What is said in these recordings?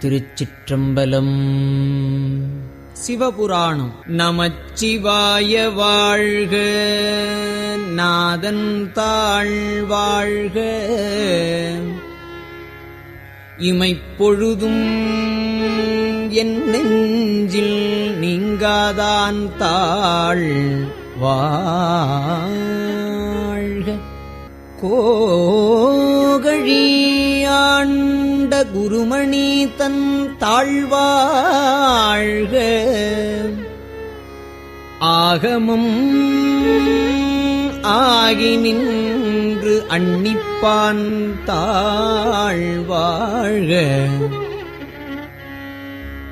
திருச்சிற்றம்பலம். சிவபுராணம். நமச்சிவாய வாழ்க. நாதன் தாழ் வாழ்க இமைப்பொழுதும் என் நெஞ்சில் நீங்காதான் தாழ் வாழ்க கோகழியான் குருமணி தன் தாழ்வாழ்க. ஆகமம் ஆகி நின்று அன்னிப்பான் தாழ்வாழ்க.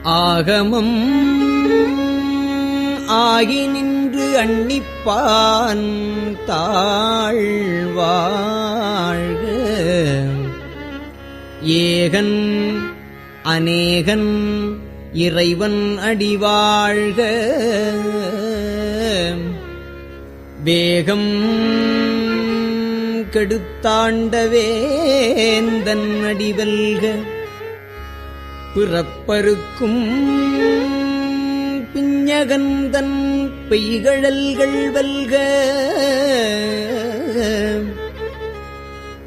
ஆகமும் ஆகி நின்று அன்னிப்பான் தாழ்வாழ்க. ஏகன் அநேகன் இறைவன் அடிவாழ்க. வேகம் கெடுத்தாண்டவேந்தன் அடிவல்க. பிறப்பருக்கும் பிஞகந்தன் பெய்கழல்கள் வெல்க.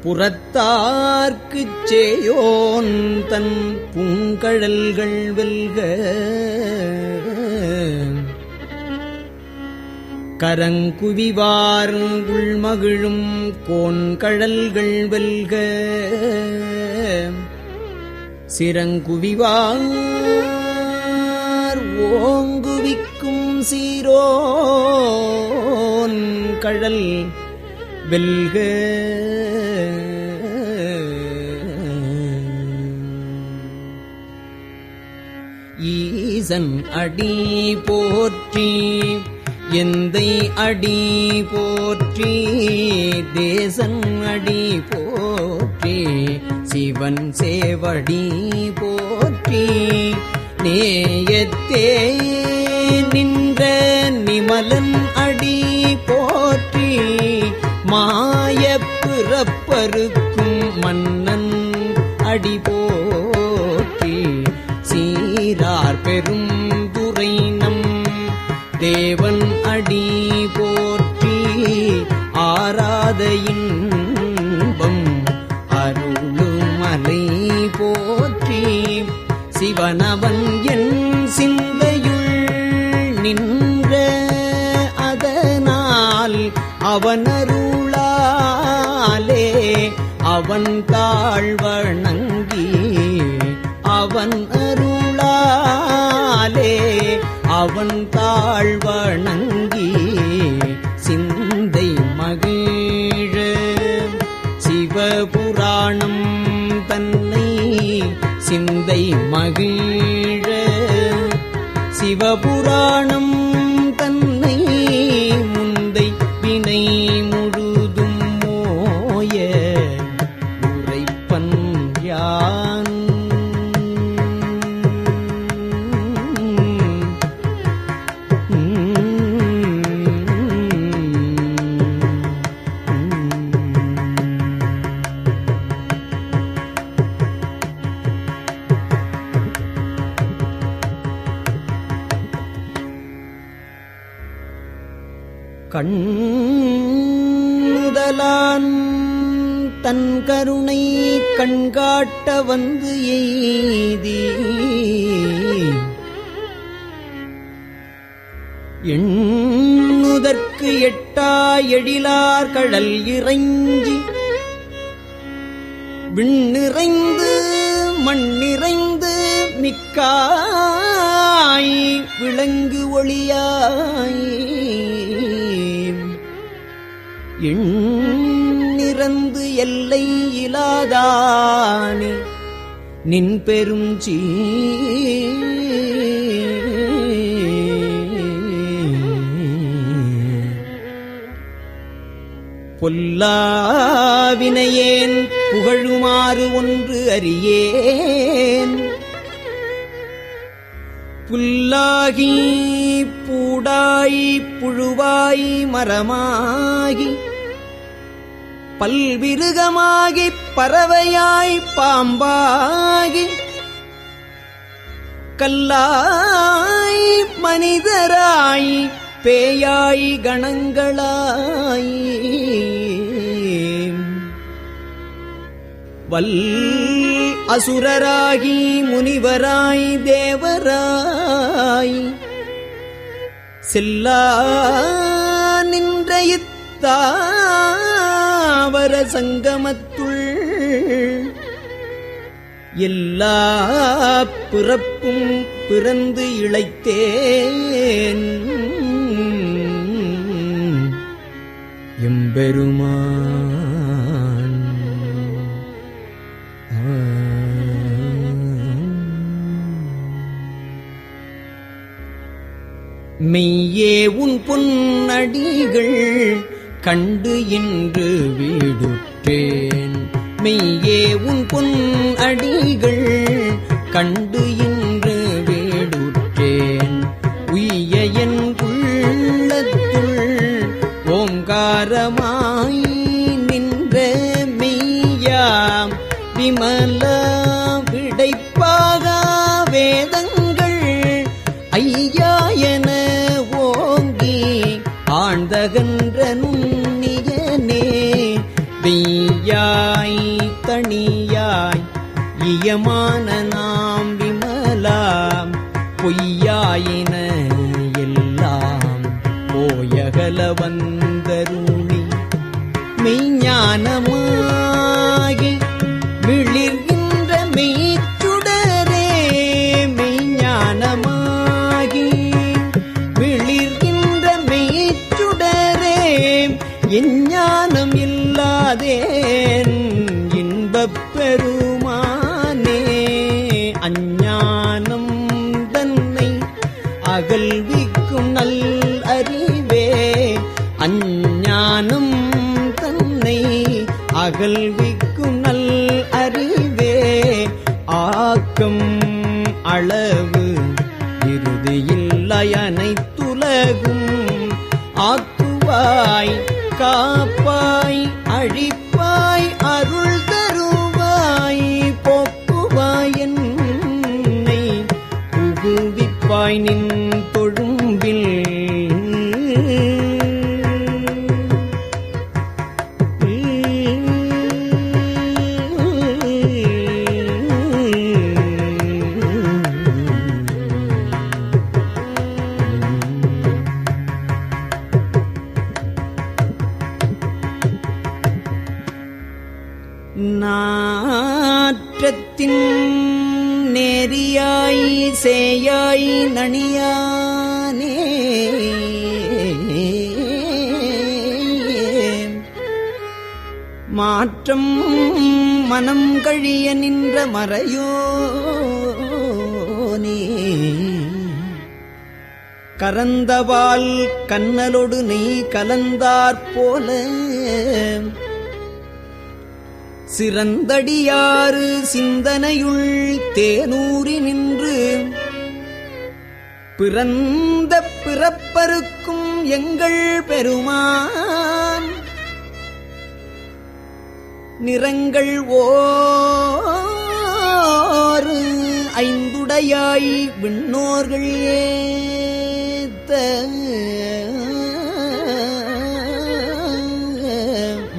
புறத்தார்க்குச் சேயோன் தன் பூங்கழல்கள் வெல்க. கரங்குவிவார் உள்மகிழும் கோன்கழல்கள் வெல்க. சிறங்குவிவார் ஓங்குவிக்கும் சீரோன் கழல் வெல்க. அரசன் அடி போற்றி எந்தை அடி போற்றி தேசன் அடி போற்றி சிவன் சேவடி போற்றி. நேயத்தே நின்ற நிமலன் அடி போற்றி மாய பிறப்பருக்கும் மன்னன் அடி போ தேவன் அடி போற்றி ஆராத இன்பம் அருளுமலை போற்றி. சிவனவன் என் சிந்தையுள் நின்ற அதனால் அவனருளாலே அவன் தாழ்வணங்கி அவன் அருளாலே அவன் மகிழ சிவபுராண கண்முதலான் தன் கருணை கண்காட்ட வந்து எய்தி. எண்ணுதற்கு எட்டா எழிலார் கடல் இறைஞ்சி. விண்ணிறைந்து மண்ணிறைந்து மிக்காய். விளங்கு ஒளியாய். எண்ணிறந்து எல்லை இலாதானே. நின் பெரும் பொல்லாவினையேன் புகழுமாறு ஒன்று அறியேன். புல்லாகி பூடாய் புழுவாய் மரமாகி பல்விருகமாகி பறவையாய் பாம்பாகி கல்லாய் மனிதராய் பேயாய் கணங்களாய் வல் அசுரராகி முனிவராய் தேவராய் செல்லா நின்ற தாவர சங்கமத்துள் எல்லா பிறப்பும் பிறந்து இழைத்தேன். எம்பெருமான். மெய்யே உன் பொன்னடிகள் கண்டு இன்று வீடுற்றேன். மெய்யே உன் பொன் அடிகள் கண்டு இன்று வீடுற்றேன். உய்ய என் உள்ளத்துள் ஓங்காரமாய் நின்ற மெய்யாம். விமல விடைப்பாக வேதங்கள் ஐயா என ஓங்கி ஆழ்ந்தகன்ற இயமான நாம் விமலாம் பொய்யாயின எல்லாம் போயகல வந்தருளி. மெய்ஞானமாகி விழிர்கின்ற மெய்ச்சுடரே மெய்ஞானமாகி விழிர்கின்ற மெய்ச்சுடரே எஞ்ஞானம் இல்லாதே உலகும் ஆக்குவாய் காப்பாய் அழிப்பாய். நாற்றத்தின் நேரியாய் சேயாய் நணியானே மாற்றம் மனம் கழிய நின்ற மறையோனே. கரந்தவால் கண்ணலொடு நெய் கலந்தாற்போல சிறந்தடியாறு சிந்தனையுள் தேனூறி நின்று. பிறந்த பிறப்பருக்கும் எங்கள் பெருமான். நிறங்கள் ஓரு ஐந்துடையாய் விண்ணோர்கள் ஏத்த.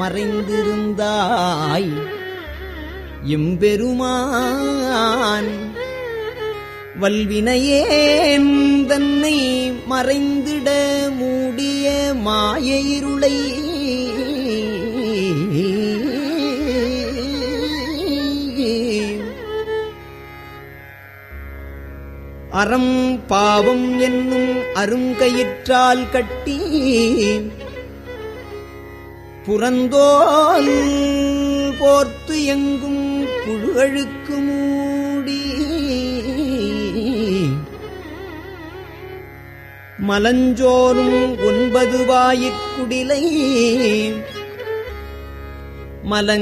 மறைந்திருந்தாய். இம்பெருமான் வல்வினையேன் தன்னை மறைந்திட மூடிய மாய இருளை அறம் பாவம் என்னும் அருங்கயிற்றால் கட்டி புறந்தோல் போர்த்து எங்கும் புழுகழுக்கு மூடி. மலஞ்சோறும் ஒன்பது வாயிற்குடிலை மலங்க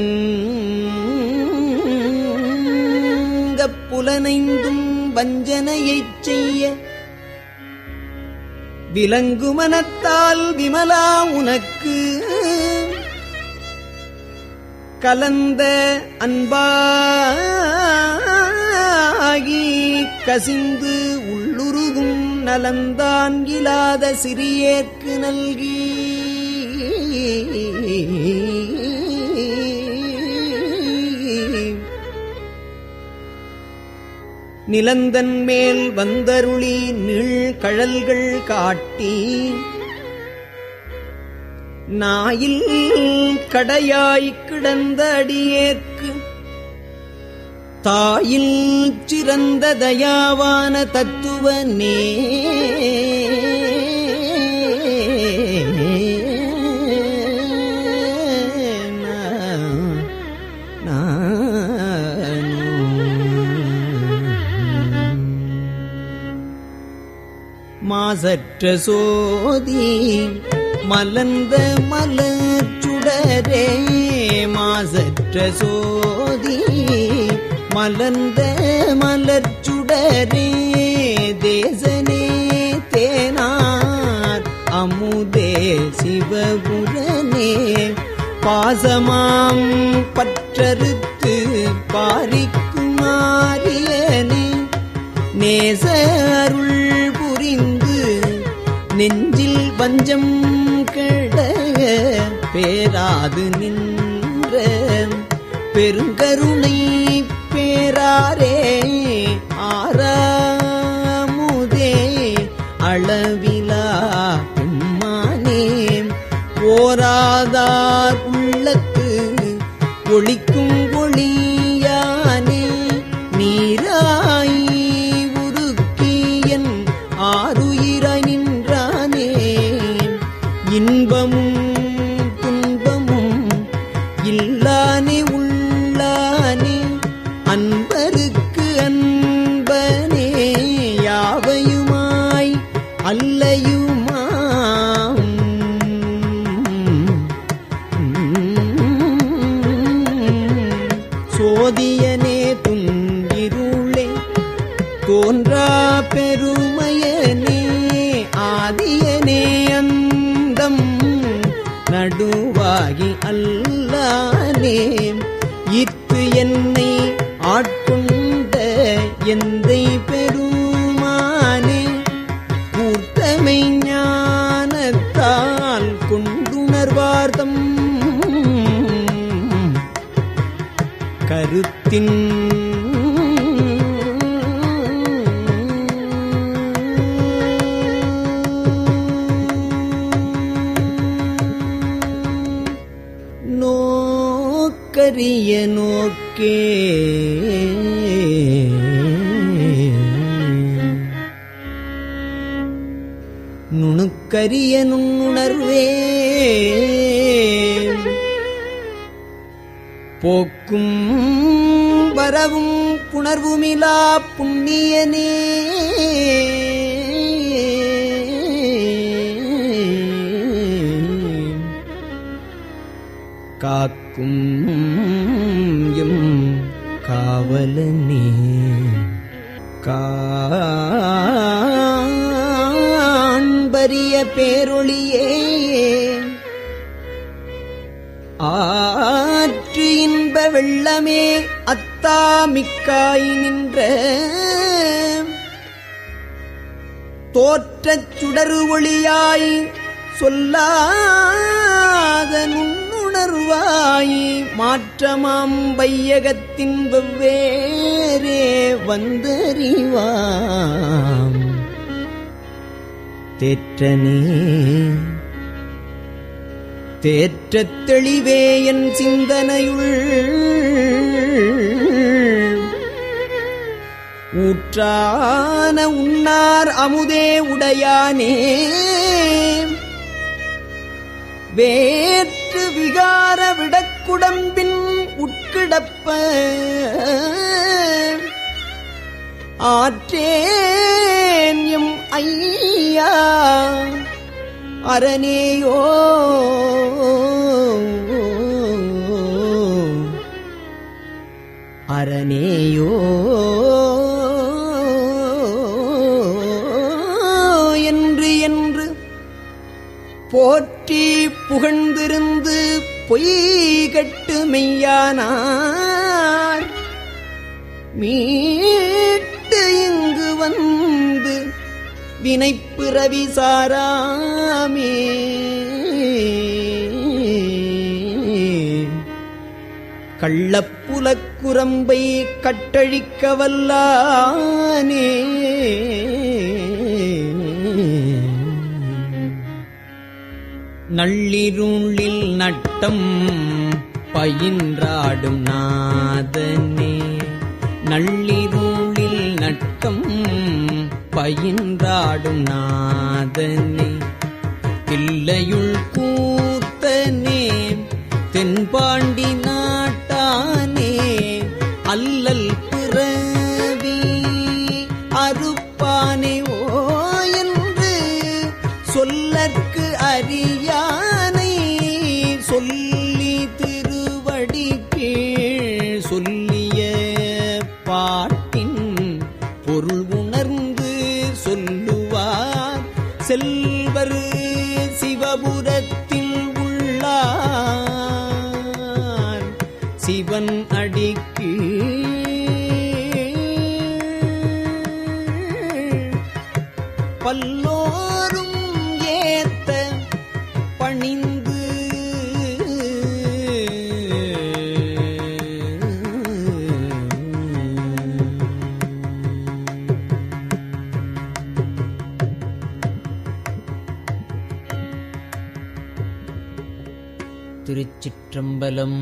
புலனைந்தும் வஞ்சனையைச் செய்ய. விலங்கு மனத்தால் விமலா உனக்கு. கலந்த அன்பாகி கசிந்து உள்ளுருகும் நலந்தான் இலாத சிறியேற்கு நல்கி. நிலந்தன் மேல் வந்தருளி நீள் கழல்கள் காட்டி நாயில் கடையாய்க் கிடந்த அடியேற்கு தாயில் சிறந்த தயாவான தத்துவனே மாசற்ற சோதீ மலர்ந்த மலர் சுடரே மாசற்ற சோதி. மலர்ந்த மலர் சுடரே தேசனே தேனார். அமுதே சிவபுரனே பாசமாம் பற்றறுத்து பாரிக்குமாரியனே. நேச அருள் புரிந்து நெஞ்சில் பஞ்சம் பேராது நின்ற பெருங்கருணை பேரார் யாவையுமாய் கருத்தின் நோக்கரிய நோக்கே நுணுக்கரிய நுண்ணுணர்வே போக்கும் வரவும் புணர்வுமிலா புண்ணியனே. காக்கும் எம் காவலனே. காண்பரிய பேரொளியே ஆற்று இன்ப வெள்ளமே தாமிக்காய் நின்ற தோற்றச் சுடரு ஒளியாய் சொல்லாத நுண்ணுணர்வாய் மாற்றமாம் வையகத்தின் வெவ்வேறே வந்தறிவாம். தேற்றனே தேற்றத் தெளிவே என் சிந்தனையுள் ஊற்றான உன்னார் அமுதே உடையானே. வேற்று விகார விடக்குடம்பின் உட்கிடப்ப. ஆற்றேன் எம் ஐயா அரணேயோ. அரணேயோ. போற்றி புகழ்ந்திருந்து பொய் கட்டு மெய்யானார். மீட்டு இங்கு வந்து வினைப்பிறவி சாராமே. கள்ளப்புலக்குரம்பை கட்டழிக்க வல்லானே. நள்ளிருளில் நட்டம் பயின்றாடும் நாதனே. நள்ளிருளில் நட்டம் பயின்றாடும் நாதனே. பிள்ளையுள் கூத்தனே தென்பாண்டி பல்லோரும் ஏத்த பணிந்து. திருச்சிற்றம்பலம்